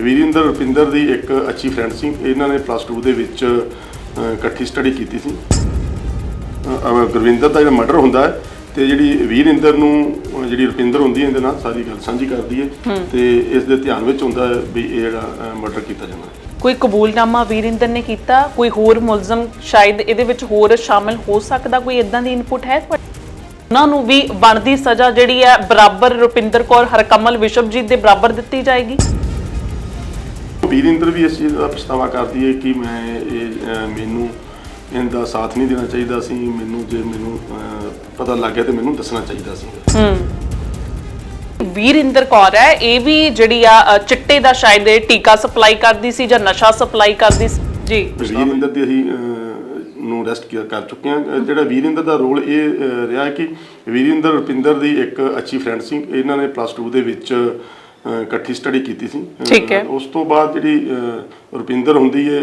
ਵੀਰਿੰਦਰ ਰੁਪਿੰਦਰ ਦੀ ਇੱਕ ਅੱਛੀ ਫਰੈਂਡ ਸੀ। ਇਹਨਾਂ ਨੇ ਪਲੱਸ 2 ਦੇ ਵਿੱਚ ਇਕੱਠੀ ਸਟੱਡੀ ਕੀਤੀ ਸੀ। ਗੁਰਵਿੰਦਰ ਦਾ ਜਿਹੜਾ ਮਰਡਰ ਹੁੰਦਾ ਹੈ ਤੇ ਜਿਹੜੀ ਵੀਰਿੰਦਰ ਨੂੰ ਜਿਹੜੀ ਰੁਪਿੰਦਰ ਹੁੰਦੀ ਹੈ ਇਹਦੇ ਨਾਲ ਸਾਰੀ ਗੱਲ ਸਾਂਝੀ ਕਰਦੀ ਹੈ ਤੇ ਇਸ ਦੇ ਧਿਆਨ ਵਿੱਚ ਹੁੰਦਾ ਹੈ ਵੀ ਇਹ ਜਿਹੜਾ ਮਰਡਰ ਕੀਤਾ ਜਾਂਦਾ ਹੈ। ਕੋਈ ਕਬੂਲਨਾਮਾ ਵੀਰਿੰਦਰ ਨੇ ਕੀਤਾ? ਕੋਈ ਹੋਰ ਮੁਲਜ਼ਮ ਸ਼ਾਇਦ ਇਹਦੇ ਵਿੱਚ ਹੋਰ ਸ਼ਾਮਲ ਹੋ ਸਕਦਾ? ਕੋਈ ਇਦਾਂ ਦੀ ਇਨਪੁਟ ਹੈ? ਉਹਨਾਂ ਨੂੰ ਵੀ ਬਣਦੀ ਸਜ਼ਾ ਜਿਹੜੀ ਹੈ ਬਰਾਬਰ ਰੁਪਿੰਦਰ ਕੌਰ ਹਰਕਮਲ ਵਿਸ਼ਵਜੀਤ ਦੇ ਬਰਾਬਰ ਦਿੱਤੀ ਜਾਏਗੀ। ਵੀਰਿੰਦਰ ਵੀ ਇਸ ਚੀਜ਼ ਦਾ ਪਛਤਾਵਾ ਕਰਦੀ ਹੈ ਕਿ ਮੈਂ ਇਹ ਮੈਨੂੰ ਇਹਦਾ ਸਾਥ ਨਹੀਂ ਦੇਣਾ ਚਾਹੀਦਾ ਸੀ। ਮੈਨੂੰ ਜੇ ਮੈਨੂੰ ਪਤਾ ਲੱਗ ਗਿਆ ਤੇ ਮੈਨੂੰ ਦੱਸਣਾ ਚਾਹੀਦਾ ਸੀ। ਵੀਰਿੰਦਰ ਕੌਰ ਹੈ ਇਹ ਵੀ ਜਿਹੜੀ ਆ ਚਿੱਟੇ ਦਾ ਸ਼ਾਇਦ ਇਹ ਟੀਕਾ ਸਪਲਾਈ ਕਰਦੀ ਸੀ ਜਾਂ ਨਸ਼ਾ ਸਪਲਾਈ ਕਰਦੀ ਸੀ। ਜੀ। ਵੀਰਿੰਦਰ ਦੀ ਅਸੀਂ ਨੂੰ ਅਰੈਸਟ ਕਰ ਚੁੱਕੇ ਹਾਂ। ਜਿਹੜਾ ਵੀਰਿੰਦਰ ਦਾ ਰੋਲ ਇਹ ਰਿਹਾ ਹੈ ਕਿ ਵੀਰਿੰਦਰ ਰੁਪਿੰਦਰ ਦੀ ਇੱਕ ਅੱਛੀ ਫਰੈਂਡ ਸੀ। ਇਹਨਾਂ ਨੇ ਪਲੱਸ 2 ਦੇ ਵਿੱਚ ਇਕੱਠੀ ਸਟੱਡੀ ਕੀਤੀ ਸੀ। ਅ, ਠੀਕ ਹੈ। ਉਸ ਤੋਂ ਬਾਅਦ ਜਿਹੜੀ ਅ, ਰੁਪਿੰਦਰ ਹੁੰਦੀ ਹੈ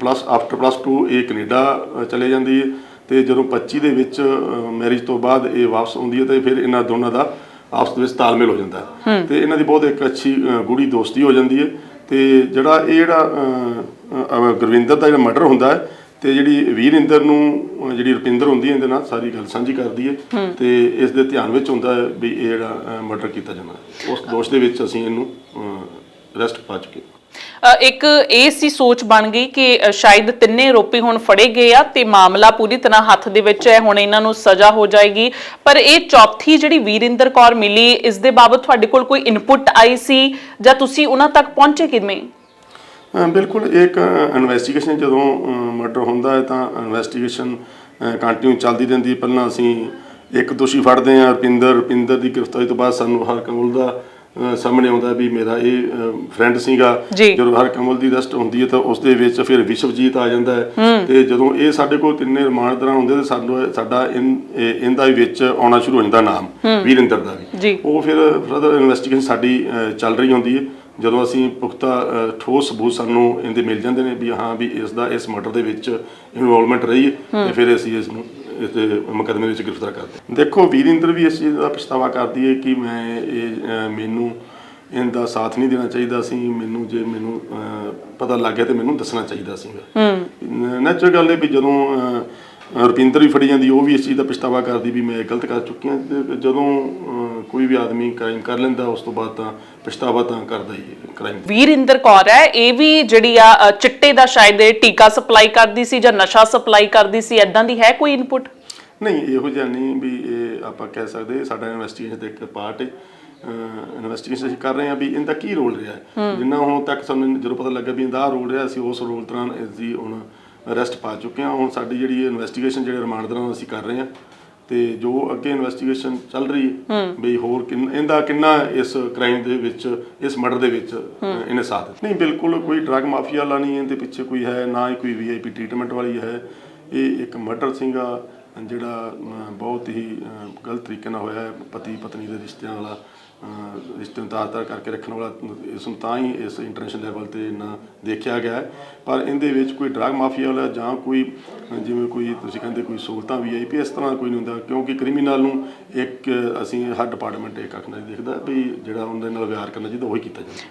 ਪਲੱਸ ਆਫਟਰ ਪਲੱਸ 2 ਇਹ ਕੈਨੇਡਾ ਅ, ਚਲੇ ਜਾਂਦੀ ਹੈ। ਤੇ ਜਦੋਂ 25 ਦੇ ਵਿੱਚ ਮੈਰਿਜ ਤੋਂ ਬਾਅਦ ਇਹ ਵਾਪਸ ਆਉਂਦੀ ਹੈ ਤੇ ਫਿਰ ਇਹਨਾਂ ਦੋਨਾਂ ਦਾ ਆਪਸ ਦੇ ਵਿੱਚ ਤਾਲਮੇਲ ਹੋ ਜਾਂਦਾ ਹੈ। ਤੇ ਇਹਨਾਂ ਦੀ ਬਹੁਤ ਇੱਕ ਅੱਛੀ ਅ, ਗੂੜੀ ਦੋਸਤੀ ਹੋ ਜਾਂਦੀ ਹੈ। ਤੇ ਜਿਹੜਾ ਇਹ ਜਿਹੜਾ ਅ, ਅ, ਗੁਰਵਿੰਦਰ ਦਾ ਜਿਹੜਾ ਮਰਡਰ ਹੁੰਦਾ ਹੈ ਤੇ ਜਿਹੜੀ ਵੀਰਿੰਦਰ ਨੂੰ ਜਿਹੜੀ ਰੁਪਿੰਦਰ ਹੁੰਦੀ ਹੈ ਇਹਦੇ ਨਾਲ ਸਾਰੀ ਗੱਲ ਸਾਂਝੀ ਕਰਦੀ ਹੈ। ਤੇ ਇਸ ਦੇ ਧਿਆਨ ਵਿੱਚ ਹੁੰਦਾ ਹੈ ਵੀ ਇਹ ਜਿਹੜਾ ਮਰਡਰ ਕੀਤਾ ਹੈ। ਉਸ ਦੋਸ਼ ਦੇ ਵਿੱਚ ਅਸੀਂ ਇਹਨੂੰ ਅਰੈਸਟ ਪਾ ਚੁੱਕੇ ਇੱਕ ਇਹ ਸੀ ਸੋਚ ਬਣ ਗਈ ਕਿ ਸ਼ਾਇਦ ਤਿੰਨੇ ਆਰੋਪੀ ਹੁਣ ਫੜੇ ਗਏ ਆ ਤੇ ਮਾਮਲਾ ਪੂਰੀ ਤਰ੍ਹਾਂ ਹੱਥ ਦੇ ਵਿੱਚ ਹੈ ਹੁਣ ਇਹਨਾਂ ਨੂੰ ਸਜ਼ਾ ਹੋ ਜਾਏਗੀ। ਪਰ ਇਹ ਚੌਥੀ ਜਿਹੜੀ ਵੀਰਿੰਦਰ ਕੌਰ ਮਿਲੀ ਇਸ ਦੇ ਬਾਬਤ ਤੁਹਾਡੇ ਕੋਲ ਕੋਈ ਇਨਪੁਟ ਆਈ ਸੀ ਜਾਂ ਤੁਸੀਂ ਉਹਨਾਂ ਤੱਕ ਪਹੁੰਚੇ ਕਿਵੇਂ? ਬਿਲਕੁਲ ਇੱਕ ਇਨਵੈਸਟੀਗੇਸ਼ਨ ਜਦੋਂ ਮਰਡਰ ਹੁੰਦਾ ਹੈ ਤਾਂ ਇਨਵੈਸਟੀਗੇਸ਼ਨ ਕੰਟੀਨਿਊ ਚੱਲਦੀ ਰਹਿੰਦੀ ਪਹਿਲਾਂ ਅਸੀਂ ਇੱਕ ਦੋਸ਼ੀ ਫੜਦੇ ਹਾਂ ਰੁਪਿੰਦਰ। ਰੁਪਿੰਦਰ ਦੀ ਗ੍ਰਿਫਤਾਰੀ ਤੋਂ ਬਾਅਦ ਸਾਨੂੰ ਹਰ ਕਮਲ ਦਾ ਸਾਹਮਣੇ ਆਉਂਦਾ ਵੀ ਮੇਰਾ ਇਹ ਫਰੈਂਡ ਸੀਗਾ। ਜਦੋਂ ਹਰ ਕਮਲ ਦੀ ਅਰੈਸਟ ਹੁੰਦੀ ਹੈ ਤਾਂ ਉਸ ਦੇ ਵਿੱਚ ਫਿਰ ਵਿਸ਼ਵਜੀਤ ਆ ਜਾਂਦਾ ਹੈ। ਤੇ ਜਦੋਂ ਇਹ ਸਾਡੇ ਕੋਲ ਤਿੰਨੇ ਰਿਮਾਂਡ ਦੌਰਾਨ ਹੁੰਦੇ ਤੇ ਸਾਨੂੰ ਸਾਡਾ ਇਹਦਾ ਵਿੱਚ ਆਉਣਾ ਸ਼ੁਰੂ ਹੋ ਜਾਂਦਾ ਨਾਮ ਵੀਰਿੰਦਰ ਦਾ ਵੀ। ਉਹ ਫਿਰ ਫਰਦਰ ਇਨਵੈਸਟੀਗੇਸ਼ਨ ਸਾਡੀ ਚੱਲ ਰਹੀ ਹੁੰਦੀ ਹੈ। ਜਦੋਂ ਅਸੀਂ ਪੁਖਤਾ ਠੋਸ ਸਬੂਤ ਸਾਨੂੰ ਇਹਦੇ ਮਿਲ ਜਾਂਦੇ ਨੇ ਵੀ ਹਾਂ ਵੀ ਇਸ ਦਾ ਇਸ ਮਰਡਰ ਦੇ ਵਿੱਚ ਇਨਵੋਲਵਮੈਂਟ ਰਹੀ ਹੈ ਤੇ ਫਿਰ ਅਸੀਂ ਇਸ ਨੂੰ ਇਸ ਮੁਕੱਦਮੇ ਵਿੱਚ ਗ੍ਰਿਫਤਾਰ ਕਰਦੇ। ਦੇਖੋ ਵੀਰਿੰਦਰ ਵੀ ਇਸ ਚੀਜ਼ ਦਾ ਪਛਤਾਵਾ ਕਰਦੀ ਹੈ ਕਿ ਮੈਂ ਇਹ ਮੈਨੂੰ ਇਹਦਾ ਸਾਥ ਨਹੀਂ ਦੇਣਾ ਚਾਹੀਦਾ ਸੀ ਮੈਨੂੰ ਜੇ ਮੈਨੂੰ ਪਤਾ ਲੱਗ ਗਿਆ ਤੇ ਮੈਨੂੰ ਦੱਸਣਾ ਚਾਹੀਦਾ ਸੀਗਾ। ਨੈਚੁਰਲ ਗੱਲ ਹੈ ਵੀ ਜਦੋਂ ਰੁਪਿੰਦਰ ਵੀ ਫੜੀ ਜਾਂਦੀ ਉਹ ਵੀ ਇਸ ਚੀਜ਼ ਦਾ ਪਛਤਾਵਾ ਕਰਦੀ ਵੀ ਮੈਂ ਗਲਤ ਕਰ ਚੁੱਕੀ ਹਾਂ। ਤੇ ਜਦੋਂ ਕੋਈ ਵੀ ਆਦਮੀ ਕ੍ਰਾਈਮ ਕਰ ਲੈਂਦਾ ਉਸ ਤੋਂ ਬਾਅਦ ਤਾਂ ਪਛਤਾਵਾ ਤਾਂ ਕਰਦਾ ਹੀ ਕ੍ਰਾਈਮ ਵੀਰਿੰਦਰ ਕੌਰ ਹੈ ਇਹ ਵੀ ਜਿਹੜੀ ਆ ਚਿੱਟੇ ਦਾ ਸ਼ਾਇਦ ਇਹ ਟੀਕਾ ਸਪਲਾਈ ਕਰਦੀ ਸੀ ਜਾਂ ਨਸ਼ਾ ਸਪਲਾਈ ਕਰਦੀ ਸੀ ਐਦਾਂ ਦੀ ਹੈ ਕੋਈ ਇਨਪੁਟ ਨਹੀਂ ਇਹੋ ਜਿਹਾ ਨਹੀਂ ਵੀ ਇਹ ਆਪਾਂ ਕਹਿ ਸਕਦੇ ਸਾਡਾ ਇਨਵੈਸਟੀਗੇਸ਼ਨ ਦਾ ਇੱਕ ਪਾਰਟ ਹੈ। ਇਨਵੈਸਟੀਗੇਸ਼ਨ ਅਸੀਂ ਕਰ ਰਹੇ ਹਾਂ ਵੀ ਇਹਦਾ ਕੀ ਰੋਲ ਰਿਹਾ ਹੈ। ਜਿੰਨਾ ਹੁਣ ਤੱਕ ਸਾਨੂੰ ਜਦੋਂ ਪਤਾ ਲੱਗਾ ਵੀ ਇਹਦਾ ਰੋਲ ਰਿਹਾ ਅਸੀਂ ਉਸ ਰੋਲ ਦੌਰਾਨ ਇਸ ਦੀ ਹੁਣ ਅਰੈਸਟ ਪਾ ਚੁੱਕੇ ਹਾਂ। ਹੁਣ ਸਾਡੀ ਜਿਹੜੀ ਇਨਵੈਸਟੀਗੇਸ਼ਨ ਜਿਹੜੇ ਰਿਮਾਂਡ ਦੌਰਾਨ ਅਸੀਂ ਕਰ ਰਹੇ ਹਾਂ ਤੇ ਜੋ ਅੱਗੇ ਇਨਵੈਸਟੀਗੇਸ਼ਨ ਚੱਲ ਰਹੀ ਹੈ ਵੀ ਹੋਰ ਕਿੰਨ ਇਹਦਾ ਕਿੰਨਾ ਇਸ ਕ੍ਰਾਈਮ ਦੇ ਵਿੱਚ ਇਸ ਮਰਡਰ ਦੇ ਵਿੱਚ ਇਹਨੇ ਸਾਥ ਦਿੱਤਾ। ਨਹੀਂ ਬਿਲਕੁਲ ਕੋਈ ਡਰਗ ਮਾਫੀਆ ਵਾਲਾ ਨਹੀਂ ਇਹਦੇ ਪਿੱਛੇ ਕੋਈ ਹੈ ਨਾ ਹੀ ਕੋਈ ਵੀਆਈਪੀ ਟ੍ਰੀਟਮੈਂਟ ਵਾਲੀ ਹੈ। ਇਹ ਇੱਕ ਮਰਡਰ ਸੀਗਾ ਜਿਹੜਾ ਬਹੁਤ ਹੀ ਗਲਤ ਤਰੀਕੇ ਨਾਲ ਹੋਇਆ ਹੈ ਪਤੀ ਪਤਨੀ ਦੇ ਰਿਸ਼ਤਿਆਂ ਵਾਲਾ ਅਮ, ਰਿਸ਼ਤੇ ਨੂੰ ਤਾਰ-ਤਾਰ ਕਰਕੇ ਰੱਖਣ ਵਾਲਾ ਇਸ ਨੂੰ ਤਾਂ ਹੀ ਇਸ ਇੰਟਰਨੈਸ਼ਨਲ ਲੈਵਲ ਤੇ ਇੰਨਾ ਦੇਖਿਆ ਗਿਆ ਹੈ। ਪਰ ਇਹਦੇ ਵਿੱਚ ਕੋਈ ਡਰਗ ਮਾਫੀਆ ਵਾਲਾ ਜਾਂ ਕੋਈ ਜਿਵੇਂ ਕੋਈ ਤੁਸੀਂ ਕਹਿੰਦੇ ਕੋਈ ਸਹੂਲਤਾਂ ਵੀ ਆਈ ਪੀ ਇਸ ਤਰ੍ਹਾਂ ਕੋਈ ਨਹੀਂ ਹੁੰਦਾ ਕਿਉਂਕਿ ਕ੍ਰਿਮੀਨਲ ਨੂੰ ਇੱਕ ਅਸੀਂ ਹਰ ਡਿਪਾਰਟਮੈਂਟ ਇਹ ਕੱਖ ਨਹੀਂ ਦੇਖਦਾ ਵੀ ਜਿਹੜਾ ਉਹਨਾਂ ਦੇ ਨਾਲ ਵਿਹਾਰ ਕਰਨਾ ਚਾਹੀਦਾ ਉਹੀ ਕੀਤਾ ਜਾਂਦਾ